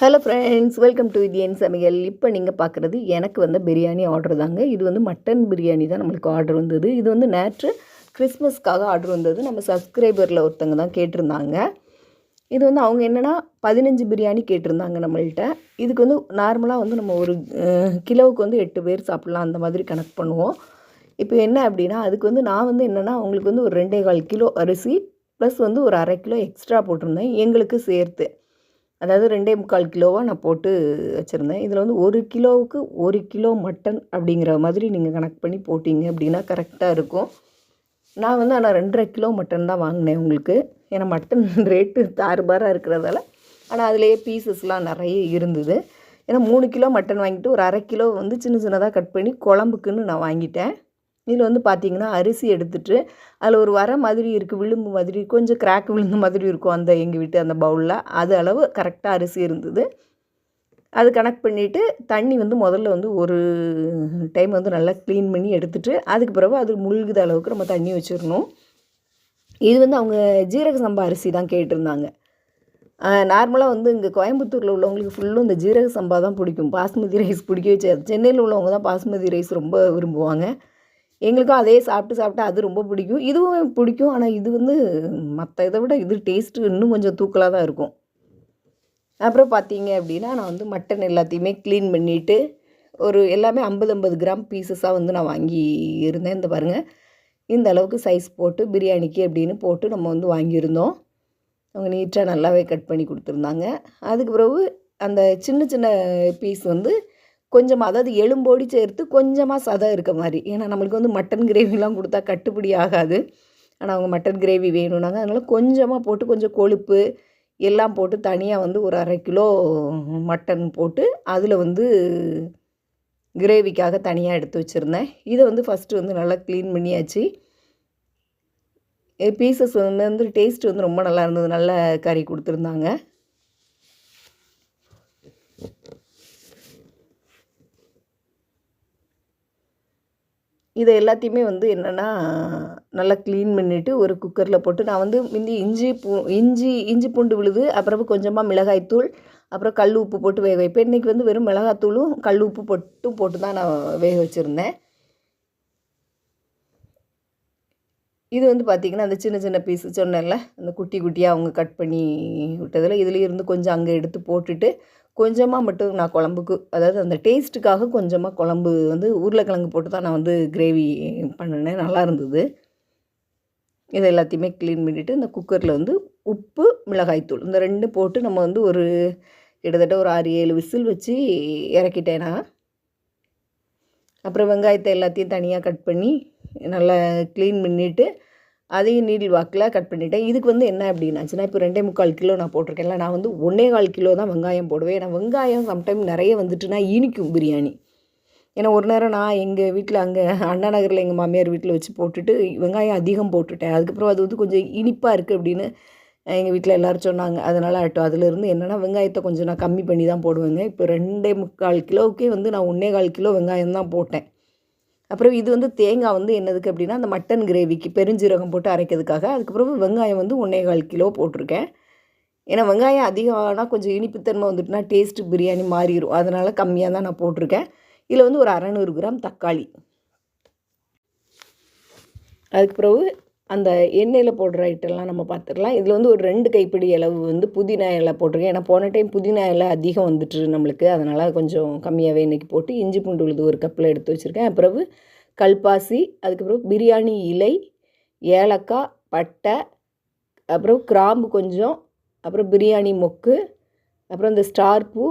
Hello friends welcome to Indian சமையல் இப்போ நீங்கள் பார்க்குறது எனக்கு வந்த பிரியாணி ஆர்டர் தாங்க. இது வந்து மட்டன் பிரியாணி தான் நம்மளுக்கு ஆர்டர் வந்தது. இது வந்து நேற்று கிறிஸ்மஸ்க்காக ஆர்டர் வந்தது. நம்ம சப்ஸ்கிரைபரில் ஒருத்தங்க தான் கேட்டிருந்தாங்க. இது வந்து அவங்க என்னென்னா பதினஞ்சு பிரியாணி கேட்டிருந்தாங்க நம்மள்கிட்ட இதுக்கு வந்து நார்மலாக வந்து நம்ம ஒரு கிலோவுக்கு வந்து எட்டு பேர் சாப்பிட்லாம். அந்த மாதிரி கணக்கு பண்ணுவோம். இப்போ என்ன அப்படின்னா அதுக்கு வந்து நான் வந்து என்னென்னா அவங்களுக்கு வந்து ஒரு ரெண்டே கால் கிலோ அரிசி ப்ளஸ் வந்து ஒரு அரை கிலோ எக்ஸ்ட்ரா போட்டிருந்தேன். எங்களுக்கு சேர்த்து. அதாவது ரெண்டே முக்கால் கிலோவாக நான் போட்டு வச்சுருந்தேன். இதில் வந்து ஒரு கிலோவுக்கு ஒரு கிலோ மட்டன் அப்படிங்கிற மாதிரி நீங்கள் கணக்கு பண்ணி போட்டிங்க அப்படின்னா கரெக்டாக இருக்கும். நான் வந்து ஆனால் ரெண்டரை கிலோ மட்டன் தான் வாங்கினேன் உங்களுக்கு. ஏன்னா மட்டன் ரேட்டு தாறுபாறாக இருக்கிறதால. ஆனால் அதுலேயே பீசஸ்லாம் நிறைய இருந்தது. ஏன்னா மூணு கிலோ மட்டன் வாங்கிட்டு ஒரு அரை கிலோ வந்து சின்ன சின்னதாக கட் பண்ணி குழம்புக்குன்னு நான் வாங்கிட்டேன். இதில் வந்து பார்த்தீங்கன்னா அரிசி எடுத்துட்டு அதில் ஒரு வர மாதிரி இருக்குது விளிம்பு மாதிரி கொஞ்சம் கிராக் விழுந்த மாதிரி இருக்கும் அந்த எங்கள் வீட்டு அந்த பவுலில் அது அளவு கரெக்டாக அரிசி இருந்தது. அது கனெக்ட் பண்ணிவிட்டு தண்ணி வந்து முதல்ல வந்து ஒரு டைம் வந்து நல்லா க்ளீன் பண்ணி எடுத்துட்டு அதுக்கு பிறகு அது முழுகுத அளவுக்கு நம்ம தண்ணி வச்சிடணும். இது வந்து அவங்க ஜீரக சம்பா அரிசி தான் கேட்டிருந்தாங்க. நார்மலாக வந்து இங்கே கோயம்புத்தூரில் உள்ளவங்களுக்கு ஃபுல்லும் இந்த ஜீரக சம்பா தான் பிடிக்கும். பாஸ்மதி ரைஸ் பிடிக்க வச்சு சென்னையில் உள்ளவங்க தான் பாஸ்மதி ரைஸ் ரொம்ப விரும்புவாங்க. எங்களுக்கும் அதே சாப்பிட்டு சாப்பிட்டு அது ரொம்ப பிடிக்கும். இதுவும் பிடிக்கும். ஆனால் இது வந்து மற்ற இதை விட இது டேஸ்ட்டு இன்னும் கொஞ்சம் தூக்கலாக தான் இருக்கும். அப்புறம் பார்த்தீங்க அப்படின்னா நான் வந்து மட்டன் எல்லாத்தையுமே க்ளீன் பண்ணிவிட்டு ஒரு எல்லாமே ஐம்பது ஐம்பது கிராம் பீசஸாக வந்து நான் வாங்கி இருந்தேன். இந்த பாருங்கள் இந்த அளவுக்கு சைஸ் போட்டு பிரியாணிக்கு அப்படின்னு போட்டு நம்ம வந்து வாங்கியிருந்தோம். அவங்க நீட்டாக நல்லாவே கட் பண்ணி கொடுத்துருந்தாங்க. அதுக்கு பிறகு அந்த சின்ன சின்ன பீஸ் வந்து கொஞ்சமாக அதாவது எலும்போடி சேர்த்து கொஞ்சமாக சதை இருக்க மாதிரி. ஏன்னா நம்மளுக்கு வந்து மட்டன் கிரேவிலாம் கொடுத்தா கட்டுப்படி ஆகாது. ஆனால் அவங்க மட்டன் கிரேவி வேணும்னாங்க. அதனால் கொஞ்சமாக போட்டு கொஞ்சம் கொழுப்பு எல்லாம் போட்டு தனியாக வந்து ஒரு அரை கிலோ மட்டன் போட்டு அதில் வந்து கிரேவிக்காக தனியாக எடுத்து வச்சுருந்தேன். இதை வந்து ஃபஸ்ட்டு வந்து நல்லா க்ளீன் பண்ணியாச்சு. பீசஸ் வந்து வந்து டேஸ்ட் வந்து ரொம்ப நல்லா இருந்தது. நல்ல கறி கொடுத்துருந்தாங்க. இதை எல்லாத்தையுமே வந்து என்னென்னா நல்லா க்ளீன் பண்ணிவிட்டு ஒரு குக்கரில் போட்டு நான் வந்து முந்தி இஞ்சி பூ இஞ்சி இஞ்சி பூண்டு விழுது அப்புறம் கொஞ்சமாக மிளகாய்த்தூள் அப்புறம் கல் உப்பு போட்டு வேக வைப்பேன். இன்றைக்கி வந்து வெறும் மிளகாத்தூளும் கல் உப்பு போட்டும் போட்டு தான் நான் வேக வச்சுருந்தேன். இது வந்து பார்த்திங்கன்னா அந்த சின்ன சின்ன பீஸ் சொன்னேன்ல அந்த குட்டி குட்டியாக அவங்க கட் பண்ணி விட்டதில் இதுலேயும் இருந்து கொஞ்சம் அங்கே எடுத்து போட்டுட்டு கொஞ்சமாக மட்டும் நான் குழம்புக்கு அதாவது அந்த டேஸ்ட்டுக்காக கொஞ்சமாக குழம்பு வந்து உருளைக்கிழங்கு போட்டு தான் நான் வந்து கிரேவி பண்ணினேன் நல்லா இருந்தது. இதை எல்லாத்தையுமே க்ளீன் பண்ணிவிட்டு இந்த குக்கரில் வந்து உப்பு மிளகாய்த்தூள் இந்த ரெண்டு போட்டு நம்ம வந்து ஒரு கிட்டத்தட்ட ஒரு ஆறு ஏழு விசில் வச்சு இறக்கிட்டேன் நான். அப்புறம் வெங்காயத்தை எல்லாத்தையும் தனியாக கட் பண்ணி நல்லா க்ளீன் பண்ணிவிட்டு அதையும் நீடில் வாக்கில் கட் பண்ணிட்டேன். இதுக்கு வந்து என்ன அப்படின்னாச்சுன்னா இப்போ ரெண்டே முக்கால் கிலோ நான் போட்டிருக்கேன்ல நான் வந்து ஒன்றே கால் கிலோ தான் வெங்காயம் போடுவேன். ஏன்னா வெங்காயம் சம்டைம் நிறைய வந்துட்டுனா இனிக்கும் பிரியாணி. ஏன்னா ஒரு நேரம் நான் எங்கள் வீட்டில் அங்கே அண்ணா நகரில் எங்கள் மாமியார் வீட்டில் வச்சு போட்டுட்டு வெங்காயம் அதிகம் போட்டுட்டேன். அதுக்கப்புறம் அது வந்து கொஞ்சம் இனிப்பாக இருக்குது அப்படின்னு எங்கள் வீட்டில் எல்லோரும் சொன்னாங்க. அதனால் ஆட்டும் அதிலிருந்து என்னென்னா வெங்காயத்தை கொஞ்சம் நான் கம்மி பண்ணி தான் போடுவேங்க. இப்போ ரெண்டே முக்கால் கிலோவுக்கே வந்து நான் ஒன்றே கால் கிலோ வெங்காயம் தான் போட்டேன். அப்புறம் இது வந்து தேங்காய் வந்து என்னதுக்கு அப்படின்னா அந்த மட்டன் கிரேவிக்கு பெருஞ்சீரகம் போட்டு அரைக்கிறதுக்காக அதுக்கப்புறம் வெங்காயம் வந்து ஒன்றே கால் கிலோ போட்டிருக்கேன். ஏன்னா வெங்காயம் அதிகமானால் கொஞ்சம் இனிப்புத்தன்மை வந்துட்டுனா டேஸ்ட்டு பிரியாணி மாறிடும் அதனால் கம்மியாக தான் நான் போட்டிருக்கேன். இதில் வந்து ஒரு அறநூறு கிராம் தக்காளி. அதுக்கு பிறகு அந்த எண்ணெயில் போடுற ஐட்டம்லாம் நம்ம பார்த்துக்கலாம் இதில் வந்து ஒரு ரெண்டு கைப்பிடி அளவு வந்து புதினா இலை போட்டிருக்கேன். ஏன்னா போன டைம் புதினா இலை அதிகம் வந்துட்டு நம்மளுக்கு. அதனால் கொஞ்சம் கம்மியாகவே இன்றைக்கி போட்டு இஞ்சி பூண்டு உழுது ஒரு கப்பில் எடுத்து வச்சுருக்கேன். பிறகு கல்பாசி அதுக்கப்புறம் பிரியாணி இலை ஏலக்காய் பட்டை அப்புறம் கிராம்பு கொஞ்சம் அப்புறம் பிரியாணி மொக்கு அப்புறம் இந்த ஸ்டார் பூ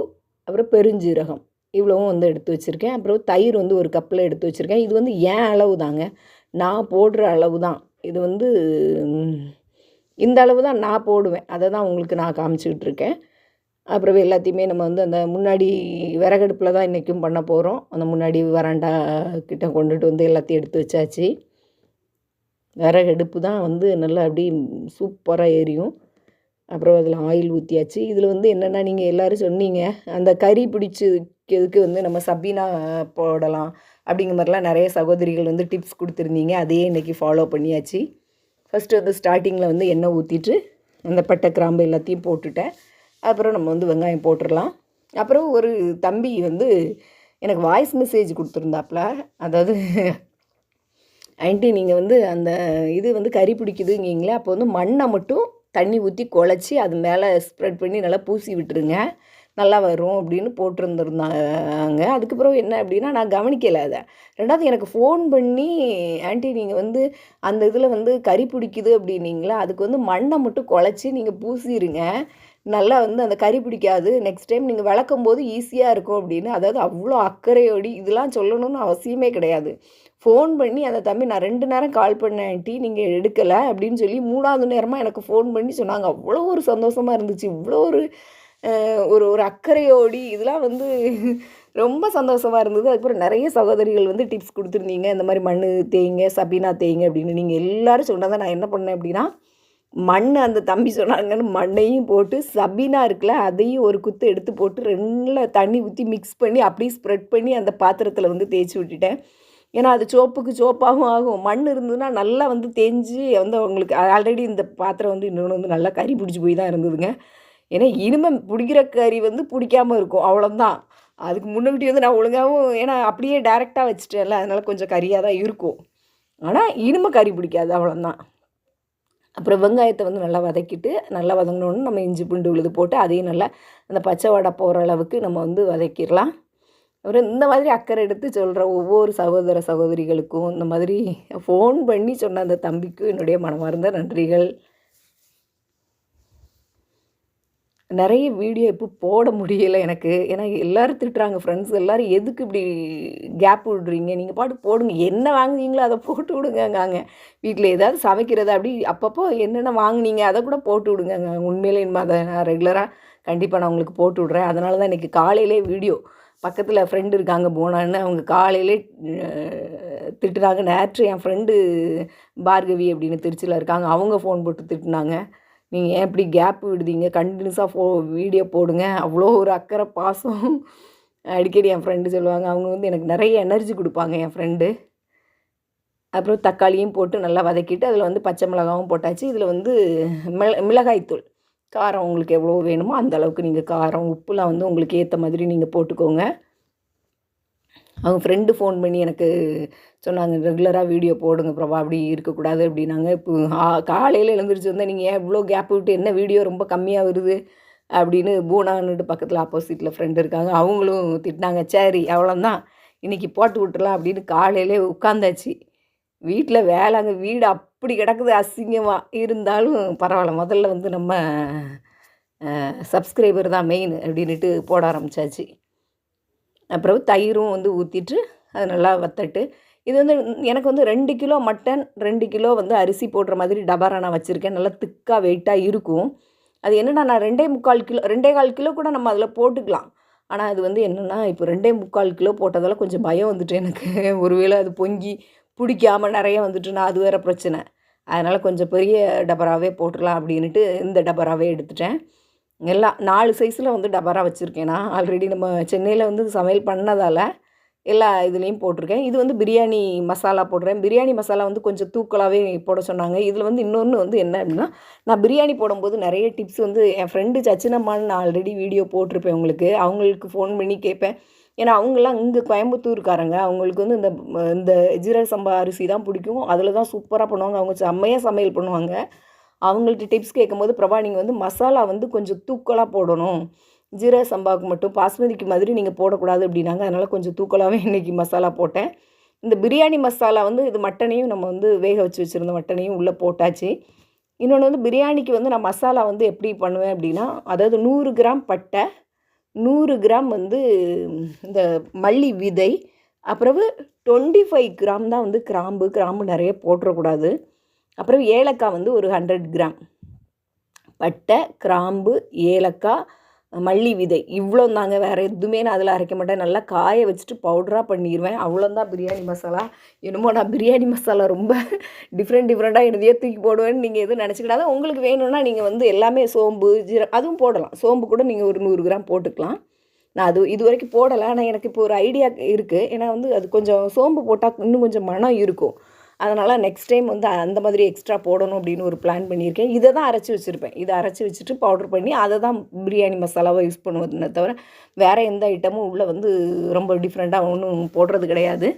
அப்புறம் பெருஞ்சீரகம். இவ்வளவும் வந்து எடுத்து வச்சுருக்கேன். அப்புறம் தயிர் வந்து ஒரு கப்பில் எடுத்து வச்சுருக்கேன். இது வந்து ஏன் அளவு தாங்க நான் போடுற அளவு தான் இது வந்து இந்த அளவு தான் நான் போடுவேன். அதை தான் உங்களுக்கு நான் காமிச்சிக்கிட்டு இருக்கேன் அப்புறம் எல்லாத்தையுமே நம்ம வந்து அந்த முன்னாடி விறகடுப்பில் தான் இன்றைக்கும் பண்ண போகிறோம் அந்த முன்னாடி வராண்டா கிட்ட கொண்டுட்டு வந்து எல்லாத்தையும் எடுத்து வச்சாச்சு. விறகடுப்பு தான் வந்து நல்லா அப்படி சூப்பராக எரியும். அப்புறம் அதில் ஆயில் ஊற்றியாச்சு இதில் வந்து என்னென்னா நீங்கள் எல்லோரும் சொன்னீங்க அந்த கறி பிடிச்சதுக்கு வந்து நம்ம சபீனா போடலாம். அப்படிங்கிற மாதிரிலாம் நிறைய சகோதரிகள் வந்து டிப்ஸ் கொடுத்துருந்தீங்க. அதையே இன்றைக்கி ஃபாலோ பண்ணியாச்சு. ஃபஸ்ட்டு வந்து ஸ்டார்டிங்கில் வந்து எண்ணெய் ஊற்றிட்டு அந்த பட்டை கிராம்பு எல்லாத்தையும் போட்டுட்டேன். அப்புறம் நம்ம வந்து வெங்காயம் போட்டுடலாம். அப்புறம் ஒரு தம்பி வந்து எனக்கு வாய்ஸ் மெசேஜ் கொடுத்துருந்தாப்புல. அதாவது ஆண்டி நீங்கள் வந்து அந்த இது வந்து கறி பிடிக்குதுங்கிங்களே அப்போ வந்து மண்ணை மட்டும் தண்ணி ஊற்றி குழச்சி அது மேலே ஸ்ப்ரெட் பண்ணி நல்லா பூசி விட்டுருங்க. நல்லா வரும் அப்படின்னு போட்டிருந்துருந்தாங்க. அதுக்கப்புறம் என்ன அப்படின்னா நான் கவனிக்கலை அதை. ரெண்டாவது எனக்கு ஃபோன் பண்ணி ஆண்டி நீங்கள் வந்து அந்த இதில் வந்து கறி பிடிக்குது அப்படின்னீங்களா? அதுக்கு வந்து மண்ணை மட்டும் குழச்சி நீங்கள் பூசிடுங்க நல்லா வந்து அந்த கறி பிடிக்காது. நெக்ஸ்ட் டைம் நீங்கள் விளக்கும் போது ஈஸியாக இருக்கும் அப்படின்னு. அதாவது அவ்வளோ அக்கறையோடி இதெல்லாம் சொல்லணும்னு அவசியமே கிடையாது. ஃபோன் பண்ணி அந்த தம்பி நான் ரெண்டு நேரம் கால் பண்ணேன் ஆண்டி நீங்கள் எடுக்கலை அப்படின்னு சொல்லி மூணாவது நேரமாக எனக்கு ஃபோன் பண்ணி சொன்னாங்க. அவ்வளோ ஒரு சந்தோஷமாக இருந்துச்சு. இவ்வளோ ஒரு ஒரு ஒரு அக்கறையோடி இதெல்லாம் வந்து ரொம்ப சந்தோஷமாக இருந்தது. அதுக்கப்புறம் நிறைய சகோதரிகள் வந்து டிப்ஸ் கொடுத்துருந்தீங்க. இந்த மாதிரி மண் தேய்ங்க சபீனா தேய்ங்க அப்படின்னு நீங்கள் எல்லாரும் சொன்னதை நான் என்ன பண்ணேன் அப்படின்னா மண் அந்த தம்பி சொன்னாங்கன்னு மண்ணையும் போட்டு சபீனா இருக்குல்ல அதையும் ஒரு குத்து எடுத்து போட்டு ரெண்டில் தண்ணி ஊற்றி மிக்ஸ் பண்ணி அப்படியே ஸ்ப்ரெட் பண்ணி அந்த பாத்திரத்தில் வந்து தேய்ச்சி விட்டுட்டேன். ஏன்னா அது சோப்புக்கு சோப்பாகவும் ஆகும். மண் இருந்ததுன்னா நல்லா வந்து தேஞ்சு வந்து அவங்களுக்கு ஆல்ரெடி இந்த பாத்திரம் வந்து இன்னொன்று வந்து நல்லா கறி பிடிச்சி போய் தான் இருந்ததுங்க. ஏன்னா இனிமே பிடிக்கிற கறி வந்து பிடிக்காம இருக்கும். அவ்வளோதான் அதுக்கு முன்னாடி வந்து நான் ஒழுங்காகவும் ஏன்னா அப்படியே டேரெக்டாக வச்சுட்டேன்ல. அதனால் கொஞ்சம் கறியாக தான் இருக்கும். ஆனால் இனிமே கறி பிடிக்காது. அவ்வளோதான் அப்புறம் வெங்காயத்தை வந்து நல்லா வதக்கிட்டு நல்லா வதங்கினோன்னு நம்ம இஞ்சி பூண்டு உழுது போட்டு அதையும் நல்லா அந்த பச்சை வடை போகிற அளவுக்கு நம்ம வந்து வதக்கிடலாம். அப்புறம் இந்த மாதிரி அக்கறை எடுத்து சொல்கிற ஒவ்வொரு சகோதர சகோதரிகளுக்கும் இந்த மாதிரி ஃபோன் பண்ணி சொன்ன அந்த தம்பிக்கும் என்னுடைய மனமார்ந்த நன்றிகள். நிறைய வீடியோ இப்போ போட முடியலை எனக்கு. ஏன்னா எல்லோரும் திட்டுறாங்க ஃப்ரெண்ட்ஸ் எல்லாரும் எதுக்கு இப்படி கேப் விடுறீங்க? நீங்கள் பாட்டு போடுங்க. என்ன வாங்குனீங்களோ அதை போட்டு விடுங்கங்காங்க. வீட்டில் ஏதாவது சமைக்கிறது அப்படி அப்பப்போ என்னென்ன வாங்குனீங்க அதை கூட போட்டு விடுங்கங்க. உண்மையிலே இனிமே அதை நான் ரெகுலராக கண்டிப்பாக நான் உங்களுக்கு போட்டு விட்றேன். அதனால தான் இன்றைக்கி காலையிலே வீடியோ பக்கத்தில் ஃப்ரெண்டு இருக்காங்க போனான்னு அவங்க காலையிலே திட்டுறாங்க. நேற்று என் ஃப்ரெண்டு பார்கவி அப்படின்னு திருச்சியில் இருக்காங்க. அவங்க ஃபோன் போட்டு திட்டுனாங்க. நீங்கள் ஏன் இப்படி கேப் விடுதீங்க? கண்டினியூஸாக ஃபோ வீடியோ போடுங்க. அவ்வளோ ஒரு அக்கறை பாசம். அடிக்கடி என் ஃப்ரெண்டு சொல்லுவாங்க அவங்க வந்து எனக்கு நிறைய எனர்ஜி கொடுப்பாங்க என் ஃப்ரெண்டு அப்புறம் தக்காளியும் போட்டு நல்லா வதக்கிட்டு அதில் வந்து பச்சை மிளகாவும் போட்டாச்சு. இதில் வந்து மிள மிளகாய்த்தூள். காரம் உங்களுக்கு எவ்வளோ வேணுமோ அந்த அளவுக்கு நீங்கள் காரம் உப்புலாம் வந்து உங்களுக்கு ஏற்ற மாதிரி நீங்கள் போட்டுக்கோங்க. அவங்க ஃப்ரெண்டு ஃபோன் பண்ணி எனக்கு சொன்னாங்க ரெகுலராக வீடியோ போடுங்க பிரபா அப்படி இருக்கக்கூடாது அப்படின்னாங்க. இப்போ காலையில் எழுந்திரிச்சு வந்தால் நீங்கள் ஏன் இவ்வளோ கேப் விட்டு என்ன வீடியோ ரொம்ப கம்மியாக வருது? அப்படின்னு பூனான்னுட்டு பக்கத்தில் ஆப்போசிட்டில் ஃப்ரெண்டு இருக்காங்க. அவங்களும் திட்டினாங்க சரி அவ்வளோதான் இன்றைக்கி போட்டு விட்டுலாம் அப்படின்னு காலையிலே உட்காந்தாச்சு. வீட்டில் வேலை அங்கே வீடு அப்படி கிடக்குது அசிங்கமாக இருந்தாலும் பரவாயில்ல முதல்ல வந்து நம்ம சப்ஸ்கிரைபர் தான் மெயின் அப்படின்ட்டு போட ஆரம்பித்தாச்சு அப்புறம் தயிரும் வந்து ஊற்றிட்டு அது நல்லா வத்தட்டு இது வந்து எனக்கு வந்து ரெண்டு கிலோ மட்டன் ரெண்டு கிலோ வந்து அரிசி போடுற மாதிரி டபாரா நான் வச்சுருக்கேன். நல்லா திக்காக வெயிட்டாக இருக்கும். அது என்னென்னா நான் ரெண்டே முக்கால் கிலோ ரெண்டே கால் கிலோ கூட நம்ம அதில் போட்டுக்கலாம். ஆனால் அது வந்து என்னென்னா இப்போ ரெண்டே முக்கால் கிலோ போட்டதால் கொஞ்சம் பயம் வந்துட்டு எனக்கு. ஒருவேளை அது பொங்கி பிடிக்காமல் நிறைய வந்துட்டுனா அது வேறு பிரச்சனை. அதனால் கொஞ்சம் பெரிய டபராகவே போட்டுடலாம் அப்படின்ட்டு இந்த டபராகவே எடுத்துட்டேன். எல்லாம் நாலு சைஸில் வந்து டபரா வச்சுருக்கேன் நான். ஆல்ரெடி நம்ம சென்னையில் வந்து சமையல் பண்ணதால் எல்லா இதுலேயும் போட்டிருக்கேன். இது வந்து பிரியாணி மசாலா போடுறேன். பிரியாணி மசாலா வந்து கொஞ்சம் தூக்கலாகவே போட சொன்னாங்க. இதில் வந்து இன்னொன்று வந்து என்ன அப்படின்னா நான் பிரியாணி போடும்போது நிறைய டிப்ஸ் வந்து என் ஃப்ரெண்டு சச்சினம்மான்னு நான் ஆல்ரெடி வீடியோ போட்டிருப்பேன் உங்களுக்கு. அவங்களுக்கு ஃபோன் பண்ணி கேட்பேன். ஏன்னா அவங்கெல்லாம் இங்கே கோயம்புத்தூர்காரங்க. அவங்களுக்கு வந்து இந்த இந்த ஜீரக சம்பா அரிசி தான் பிடிக்கும். அதில் தான் சூப்பராக பண்ணுவாங்க. அவங்க செம்மையாக சமையல் பண்ணுவாங்க. அவங்கள்ட்ட டிப்ஸ் கேட்கும்போது பிரபா நீங்கள் வந்து மசாலா வந்து கொஞ்சம் தூக்கலாக போடணும். ஜீரக சம்பாவுக்கு மட்டும் பாஸ்மதிக்கு மாதிரி நீங்கள் போடக்கூடாது அப்படின்னாங்க. அதனால் கொஞ்சம் தூக்கலாகவே இன்றைக்கி மசாலா போட்டேன். இந்த பிரியாணி மசாலா வந்து இது மட்டனையும் நம்ம வந்து வேக வச்சு வச்சுருந்த மட்டனையும் உள்ளே போட்டாச்சு. இன்னொன்று வந்து பிரியாணிக்கு வந்து நான் மசாலா வந்து எப்படி பண்ணுவேன் அப்படின்னா அதாவது நூறு கிராம் பட்டை நூறு கிராம் வந்து இந்த மல்லி விதை அப்புறவு டுவெண்ட்டி ஃபைவ் கிராம் தான் வந்து கிராம்பு. கிராம்பு நிறைய போட்டுறக்கூடாது. அப்புறம் ஏலக்காய் வந்து ஒரு ஹண்ட்ரட் கிராம். பட்டை கிராம்பு ஏலக்காய் மல்லி விதை. இவ்வளோ தாங்க வேறு எதுவுமே நான் அதில் அரைக்க மாட்டேன். நல்லா காய வச்சுட்டு பவுடராக பண்ணிடுவேன் அவ்வளோந்தான் பிரியாணி மசாலா. என்னமோ நான் பிரியாணி மசாலா ரொம்ப டிஃப்ரெண்ட் டிஃப்ரெண்ட்டாக என்னதையே தூக்கி போடுவேன்னு நீங்கள் எதுவும் நினச்சிக்கிட்டாதான் உங்களுக்கு வேணும்னா நீங்கள் வந்து எல்லாமே சோம்பு ஜீர அதுவும் போடலாம். சோம்பு கூட நீங்கள் ஒரு நூறு கிராம் போட்டுக்கலாம். நான் அது இது வரைக்கும் போடலை. ஆனால் எனக்கு இப்போ ஒரு ஐடியா இருக்குது ஏன்னா வந்து அது கொஞ்சம் சோம்பு போட்டால் இன்னும் கொஞ்சம் மனம் இருக்கும். அதனால் நெக்ஸ்ட் டைம் வந்து அந்த மாதிரி எக்ஸ்ட்ரா போடணும் அப்படின்னு ஒரு பிளான் பண்ணியிருக்கேன். இதை தான் அரைச்சி வச்சுருப்பேன். இதை அரைச்சி வச்சுட்டு பவுடர் பண்ணி அதை தான் பிரியாணி மசாலாவை யூஸ் பண்ணுவதுன்னு தவிர வேறு எந்த ஐட்டமும் உள்ளே வந்து ரொம்ப டிஃப்ரெண்ட்டாக ஒன்றும் போடுறது கிடையாது.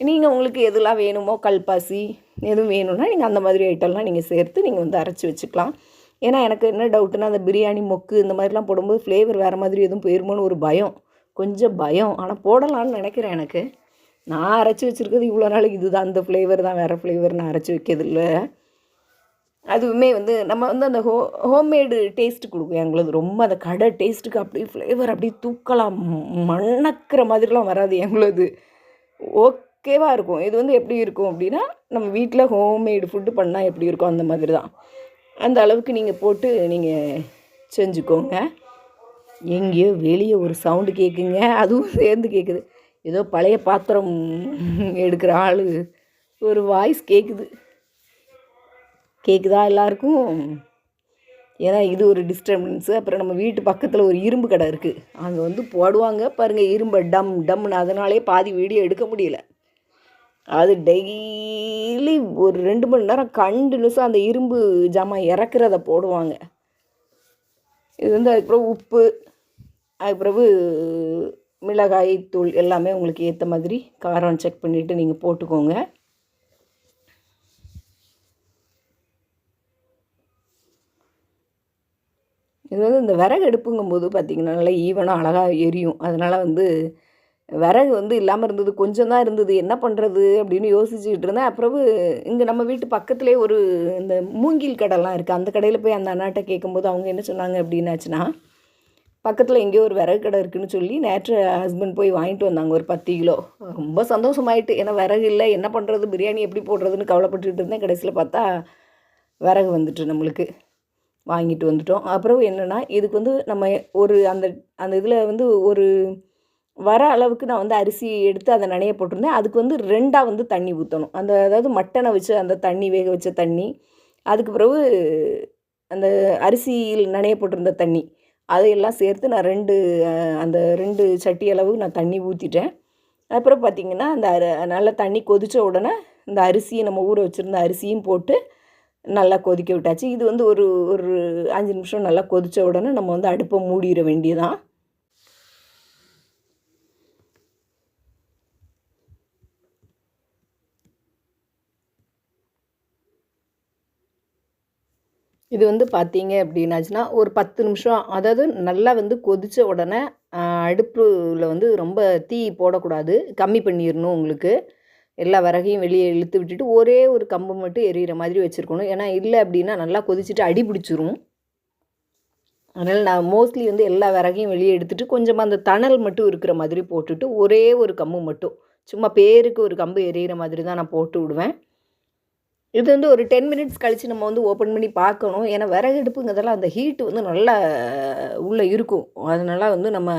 நீங்கள் உங்களுக்கு எதுலாம் வேணுமோ கல்பாசி எதுவும் வேணும்னா நீங்கள் அந்த மாதிரி ஐட்டம்லாம் நீங்கள் சேர்த்து நீங்கள் வந்து அரைச்சி வச்சுக்கலாம். ஏன்னா எனக்கு என்ன டவுட்டுன்னா அந்த பிரியாணி மொக்கு இந்த மாதிரிலாம் போடும்போது ஃப்ளேவர் வேறு மாதிரி எதுவும் போயிருமோன்னு ஒரு பயம். கொஞ்சம் பயம். ஆனால் போடலான்னு நினைக்கிறேன் எனக்கு. நான் அரைச்சி வச்சுருக்கிறது இவ்வளோ நாளைக்கு இதுதான் அந்த ஃப்ளேவர் தான் வேறு ஃப்ளேவர் நான் அரைச்சி வைக்கிறது இல்லை அதுவுமே வந்து நம்ம வந்து அந்த ஹோ ஹோம்மேடு டேஸ்ட்டு கொடுக்கும் எங்களது ரொம்ப அந்த கடை டேஸ்ட்டுக்கு அப்படியே ஃப்ளேவர் அப்படியே தூக்கலாம் மணக்கிற மாதிரிலாம் வராது எங்களது ஓகேவாக இருக்கும். இது வந்து எப்படி இருக்கும் அப்படின்னா நம்ம வீட்டில் ஹோம்மேடு ஃபுட்டு பண்ணால் எப்படி இருக்கும் அந்த மாதிரி தான் அந்த அளவுக்கு நீங்கள் போட்டு நீங்கள் செஞ்சுக்கோங்க. எங்கேயோ வெளியே ஒரு சவுண்டு கேட்குங்க அதுவும் சேர்ந்து கேட்குது ஏதோ பழைய பாத்திரம் எடுக்கிற ஆள். ஒரு வாய்ஸ் கேட்குது கேட்குதா எல்லாருக்கும்? ஏன்னா இது ஒரு டிஸ்டர்பன்ஸு அப்புறம் நம்ம வீட்டு பக்கத்தில் ஒரு இரும்பு கடை இருக்குது அங்கே வந்து போடுவாங்க. பாருங்கள் இரும்பை டம் டம்னு. அதனாலே பாதி வீடியோ எடுக்க முடியல. அது டெய்லி ஒரு ரெண்டு மணி நேரம் கண்டினியூஸாக அந்த இரும்பு ஜாமான் இறக்குறத போடுவாங்க. இது வந்து அதுக்கப்புறம் உப்பு அதுக்கு பிறகு மிளகாய் தூள் எல்லாமே உங்களுக்கு ஏற்ற மாதிரி காரம் செக் பண்ணிவிட்டு நீங்கள் போட்டுக்கோங்க. இது வந்து இந்த விறகு எடுப்புங்கும்போது பார்த்திங்கன்னா நல்லா ஈவனாக அழகாக எரியும். அதனால் வந்து விறகு வந்து இல்லாமல் இருந்தது கொஞ்சம் தான் இருந்தது என்ன பண்ணுறது அப்படின்னு யோசிச்சுக்கிட்டு இருந்தேன். அப்புறம் இங்கே நம்ம வீட்டு பக்கத்துலேயே ஒரு இந்த மூங்கில் கடைலாம் இருக்குது அந்த கடையில் போய் அந்த அண்ணாட்ட கேட்கும்போது அவங்க என்ன சொன்னாங்க அப்படின்னாச்சுன்னா பக்கத்தில் எங்கேயோ ஒரு விறகு கடை இருக்குதுன்னு சொல்லி நேற்று ஹஸ்பண்ட் போய் வாங்கிட்டு வந்தாங்க. ஒரு பத்து கிலோ. ரொம்ப சந்தோஷமாயிட்டு. ஏன்னா விறகு இல்லை என்ன பண்ணுறது பிரியாணி எப்படி போடுறதுன்னு கவலைப்பட்டுட்டு இருந்தேன். கடைசியில் பார்த்தா விறகு வந்துட்டு நம்மளுக்கு. வாங்கிட்டு வந்துட்டோம். அப்புறம் என்னென்னா இதுக்கு வந்து நம்ம ஒரு அந்த அந்த இதில் வந்து ஒரு வர அளவுக்கு நான் வந்து அரிசி எடுத்து அதை நனைய போட்டிருந்தேன். அதுக்கு வந்து ரெண்டாக வந்து தண்ணி ஊற்றணும் அந்த அதாவது மட்டனை வச்சு அந்த தண்ணி வேக வச்ச தண்ணி. அதுக்கு பிறகு அந்த அரிசியில் நனைய போட்டிருந்த தண்ணி. அதையெல்லாம் சேர்த்து நான் ரெண்டு அந்த ரெண்டு சட்டி அளவு நான் தண்ணி ஊற்றிட்டேன் அப்புறம் பார்த்திங்கன்னா அந்த அர நல்லா தண்ணி கொதித்த உடனே இந்த அரிசியை நம்ம ஊற வச்சுருந்த அரிசியும் போட்டு நல்லா கொதிக்க விட்டாச்சு. இது வந்து ஒரு ஒரு அஞ்சு நிமிஷம் நல்லா கொதித்த உடனே நம்ம வந்து அடுப்பை மூடிட வேண்டியதான் இது வந்து பார்த்தீங்க அப்படின்னாச்சுன்னா ஒரு பத்து நிமிஷம் அதாவது நல்லா வந்து கொதித்த உடனே அடுப்பில் வந்து ரொம்ப தீ போடக்கூடாது. கம்மி பண்ணிடணும் உங்களுக்கு. எல்லா விறகையும் வெளியே இழுத்து விட்டுட்டு ஒரே ஒரு கம்பு மட்டும் எரியிற மாதிரி வச்சுருக்கணும். ஏன்னா இல்லை அப்படின்னா நல்லா கொதிச்சுட்டு அடி பிடிச்சிரும். அதனால் நான் மோஸ்ட்லி வந்து எல்லா விறகையும் வெளியே எடுத்துகிட்டு கொஞ்சமாக அந்த தணல் மட்டும் இருக்கிற மாதிரி போட்டுட்டு ஒரே ஒரு கம்பு மட்டும். சும்மா பேருக்கு ஒரு கம்பு எரியிற மாதிரி தான் நான் போட்டு விடுவேன். இது வந்து ஒரு டென் மினிட்ஸ் கழித்து நம்ம வந்து ஓப்பன் பண்ணி பார்க்கணும். ஏன்னா விறகு அடுப்புங்கிறதெல்லாம் அந்த ஹீட்டு வந்து நல்லா உள்ளே இருக்கும். அதனால் வந்து நம்ம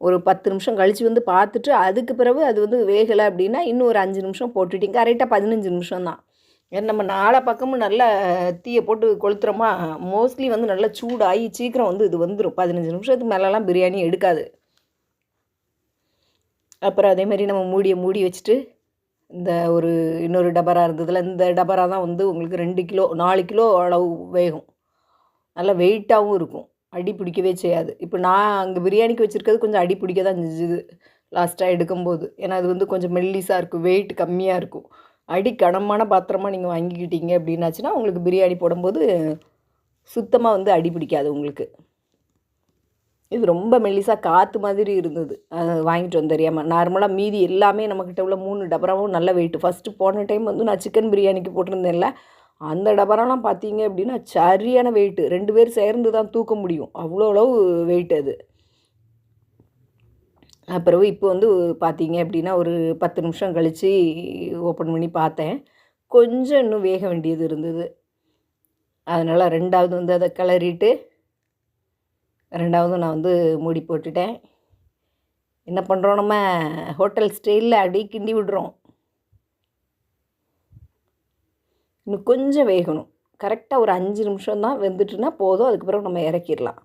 ஒரு பத்து நிமிஷம் கழித்து வந்து பார்த்துட்டு அதுக்கு பிறகு அது வந்து வேகலை அப்படின்னா இன்னும் ஒரு அஞ்சு நிமிஷம் போட்டுட்டிங்க. கரெக்டாக பதினஞ்சு நிமிஷம் தான். ஏன்னா நம்ம நாலா பக்கமும் நல்லா தீயை போட்டு கொளுத்துறோமா மோஸ்ட்லி வந்து நல்லா சூடாகி சீக்கிரம் வந்து இது வந்துடும் பதினஞ்சு நிமிஷத்துக்கு மேலெலாம் பிரியாணி எடுக்காது. அப்புறம் அதேமாதிரி நம்ம மூடியை மூடி வச்சுட்டு இந்த ஒரு இன்னொரு டபரா இருந்ததில் இந்த டபரா தான் வந்து உங்களுக்கு ரெண்டு கிலோ நாலு கிலோ அளவு வேகும். நல்லா வெயிட்டாகவும் இருக்கும். அடி பிடிக்கவே செய்யாது. இப்போ நான் அங்கே பிரியாணிக்கு வச்சுருக்கிறது கொஞ்சம் அடி பிடிக்க தான் செஞ்சுது. லாஸ்ட்டாக எடுக்கும்போது. ஏன்னா அது வந்து கொஞ்சம் மெல்லிஸாக இருக்கும். வெயிட் கம்மியாக இருக்கும். அடி கனமான பாத்திரமாக நீங்கள் வாங்கிக்கிட்டீங்க அப்படின்னாச்சுன்னா உங்களுக்கு பிரியாணி போடும்போது சுத்தமாக வந்து அடி பிடிக்காது உங்களுக்கு. இது ரொம்ப மெல்லிசாக காற்று மாதிரி இருந்தது. அதை வாங்கிட்டு வந்து தெரியாமல் நார்மலாக மீதி எல்லாமே நம்மக்கிட்ட உள்ள மூணு டபராவும் நல்ல வெயிட்டு ஃபஸ்ட்டு போன டைம் வந்து நான் சிக்கன் பிரியாணிக்கு போட்டிருந்தேன்ல. அந்த டபராலாம் பார்த்தீங்க அப்படின்னா சரியான வெயிட்டு ரெண்டு பேர் சேர்ந்து தான் தூக்க முடியும். அவ்வளோ அளவு வெயிட் அது. அப்புறம் இப்போ வந்து பார்த்தீங்க அப்படின்னா ஒரு பத்து நிமிஷம் கழித்து ஓப்பன் பண்ணி பார்த்தேன். கொஞ்சம் இன்னும் வேக வேண்டியது இருந்தது. அதனால் ரெண்டாவது வந்து அதை கிளறிட்டு ரெண்டாவது நான் வந்து மூடி போட்டுட்டேன். என்ன பண்ணுறோம் நம்ம? ஹோட்டல் ஸ்டைலில் அப்படியே கிண்டி விடுறோம். இன்னும் கொஞ்சம் வேகணும். கரெக்டாக ஒரு அஞ்சு நிமிஷம் தான் வெந்துட்டுனா போதும். அதுக்கப்புறம் நம்ம இறக்கிடலாம்.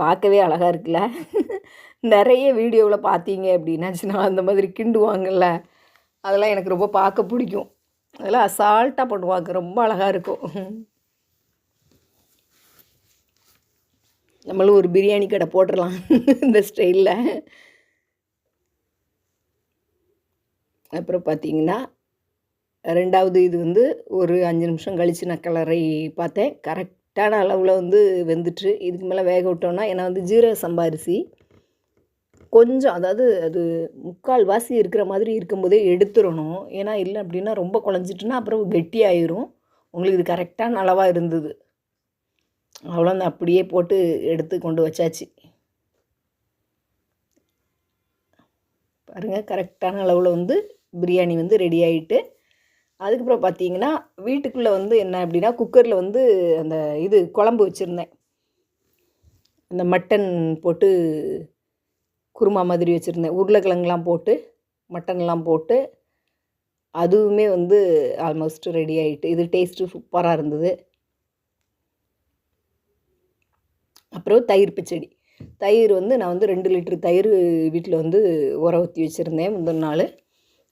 பார்க்கவே அழகாக இருக்குல்ல? நிறைய வீடியோவில் பார்த்தீங்க அப்படின்னாச்சுன்னா அந்த மாதிரி கிண்டுவாங்கல்ல? அதெல்லாம் எனக்கு ரொம்ப பார்க்க பிடிக்கும். அதெல்லாம் அசால்ட்டாக பண்ணுவாங்க ரொம்ப அழகாக இருக்கும். நம்மளும் ஒரு பிரியாணி கடை போட்டுடலாம் இந்த ஸ்டைலில். அப்புறம் பார்த்தீங்கன்னா ரெண்டாவது இது வந்து ஒரு அஞ்சு நிமிஷம் கழித்து நான் கிளறி பார்த்தேன். கரெக்டான அளவில் வந்து வெந்துட்டு இதுக்கு மேலே வேக விட்டோன்னா ஏன்னா வந்து ஜீரக சம்பாரிசி கொஞ்சம் அதாவது அது முக்கால் வாசி இருக்கிற மாதிரி இருக்கும்போதே எடுத்துடணும் ஏன்னா இல்லை அப்படின்னா ரொம்ப குழஞ்சிட்டுன்னா அப்புறம் கெட்டியாயிரும். உங்களுக்கு இது கரெக்டான அளவாக இருந்தது. அவ்வளோதான் அப்படியே போட்டு எடுத்து கொண்டு வச்சாச்சு. பாருங்கள் கரெக்டான அளவில் வந்து பிரியாணி வந்து ரெடி ஆகிட்டு அதுக்கப்புறம் பார்த்தீங்கன்னா வீட்டுக்குள்ளே வந்து என்ன அப்படின்னா குக்கரில் வந்து அந்த இது குழம்பு வச்சுருந்தேன். அந்த மட்டன் போட்டு குருமா மாதிரி வச்சுருந்தேன். உருளைக்கிழங்குலாம் போட்டு மட்டன்லாம் போட்டு அதுவுமே வந்து ஆல்மோஸ்ட் ரெடி ஆகிட்டு இது டேஸ்ட்டு சூப்பராக இருந்தது. அப்புறம் தயிர் பச்சடி. தயிர் வந்து நான் வந்து ரெண்டு லிட்டரு தயிர் வீட்டில் வந்து உர ஊற்றி வச்சுருந்தேன் முந்தின நாள்.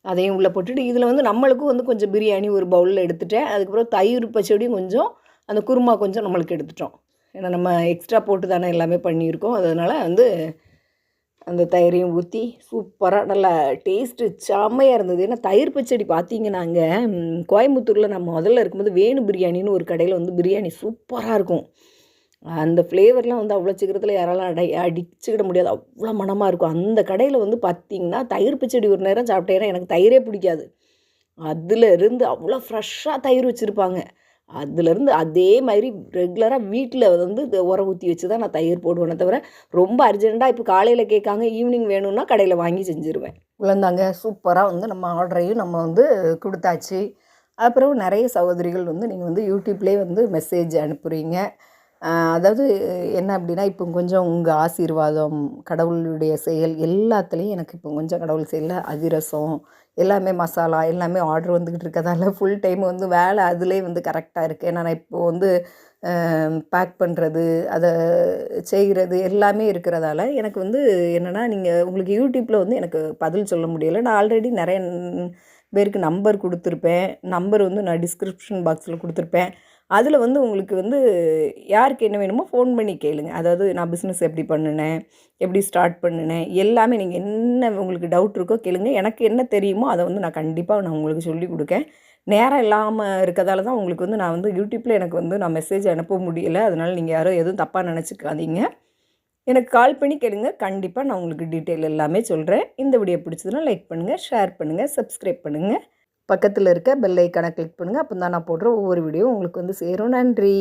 அதையும் உள்ளே போட்டுட்டு இதில் வந்து நம்மளுக்கும் வந்து கொஞ்சம் பிரியாணி ஒரு பவுலில் எடுத்துட்டேன். அதுக்கப்புறம் தயிர் பச்சடியும் கொஞ்சம் அந்த குருமா கொஞ்சம் நம்மளுக்கு எடுத்துட்டோம். ஏன்னா நம்ம எக்ஸ்ட்ரா போட்டு தானே எல்லாமே பண்ணியிருக்கோம். அதனால் வந்து அந்த தயிரையும் ஊற்றி சூப்பராக நல்லா டேஸ்ட்டு செம்மையாக இருந்தது. ஏன்னா தயிர் பச்சடி பார்த்தீங்கன்னாங்க கோயம்புத்தூரில் நான் முதல்ல இருக்கும்போது வேணு பிரியாணின்னு ஒரு கடையில் வந்து பிரியாணி சூப்பராக இருக்கும். அந்த ஃப்ளேவர்லாம் வந்து அவ்வளோ சீக்கிரத்தில் யாராலும் அடை அடிச்சுக்கிட முடியாது. அவ்வளோ மனமாக இருக்கும். அந்த கடையில் வந்து பார்த்திங்கன்னா தயிர் பச்சடி ஒரு நேரம் சாப்பிட்டேன்னா எனக்கு தயிரே பிடிக்காது. அதில் இருந்து அவ்வளோ ஃப்ரெஷ்ஷாக தயிர் வச்சுருப்பாங்க. அதுலேருந்து அதே மாதிரி ரெகுலராக வீட்டில் வந்து இந்த உர ஊற்றி வச்சு தான் நான் தயிர் போடுவேனே தவிர ரொம்ப அர்ஜெண்ட்டாக இப்போ காலையில் கேட்காங்க ஈவினிங் வேணும்னா கடையில் வாங்கி செஞ்சுருவேன். இவ்வளோந்தாங்க சூப்பராக வந்து நம்ம ஆர்டரையும் நம்ம வந்து கொடுத்தாச்சு. அப்புறம் நிறைய சகோதரிகள் வந்து நீங்கள் வந்து யூடியூப்லேயே வந்து மெசேஜ் அனுப்புகிறீங்க அதாவது என்ன அப்படின்னா இப்போ கொஞ்சம் உங்கள் ஆசீர்வாதம் கடவுளுடைய செயல் எல்லாத்துலேயும் எனக்கு இப்போ கொஞ்சம் கடவுள் செயலில் அதிரசம் எல்லாமே மசாலா எல்லாமே ஆர்டர் வந்துக்கிட்டு இருக்கதால ஃபுல் டைம் வந்து வேலை அதிலே வந்து கரெக்டாக இருக்குது ஏன்னா நான் இப்போது வந்து பேக் பண்ணுறது அதை செய்கிறது எல்லாமே இருக்கிறதால எனக்கு வந்து என்னென்னா நீங்கள் உங்களுக்கு யூடியூப்பில் வந்து எனக்கு பதில் சொல்ல முடியலை. நான் ஆல்ரெடி நிறைய பேருக்கு நம்பர் கொடுத்துருப்பேன். நம்பர் வந்து நான் டிஸ்கிரிப்ஷன் பாக்ஸில் கொடுத்துருப்பேன். அதில் வந்து உங்களுக்கு வந்து யாருக்கு என்ன வேணுமோ ஃபோன் பண்ணி கேளுங்க. அதாவது நான் பிஸ்னஸ் எப்படி பண்ணினேன் எப்படி ஸ்டார்ட் பண்ணினேன் எல்லாமே நீங்கள் என்ன உங்களுக்கு டவுட் இருக்கோ கேளுங்க. எனக்கு என்ன தெரியுமோ அதை வந்து நான் கண்டிப்பாக நான் உங்களுக்கு சொல்லி கொடுக்கேன். நேரம் இல்லாமல் இருக்கிறதால தான் உங்களுக்கு வந்து நான் வந்து யூடியூப்பில் எனக்கு வந்து நான் மெசேஜ் அனுப்ப முடியலை. அதனால் நீங்கள் யாரும் எதுவும் தப்பாக நினச்சிக்காதீங்க. எனக்கு கால் பண்ணி கேளுங்க. கண்டிப்பாக நான் உங்களுக்கு டீட்டெயில் எல்லாமே சொல்கிறேன் இந்த வீடியோ பிடிச்சதுன்னா லைக் பண்ணுங்கள் ஷேர் பண்ணுங்கள் சப்ஸ்கிரைப் பண்ணுங்கள் பக்கத்தில் இருக்க பெல் ஐக்கானை கிளிக் பண்ணுங்கள் அப்போ தான் நான் போடுற ஒவ்வொரு வீடியோ உங்களுக்கு வந்து சேரும். நன்றி.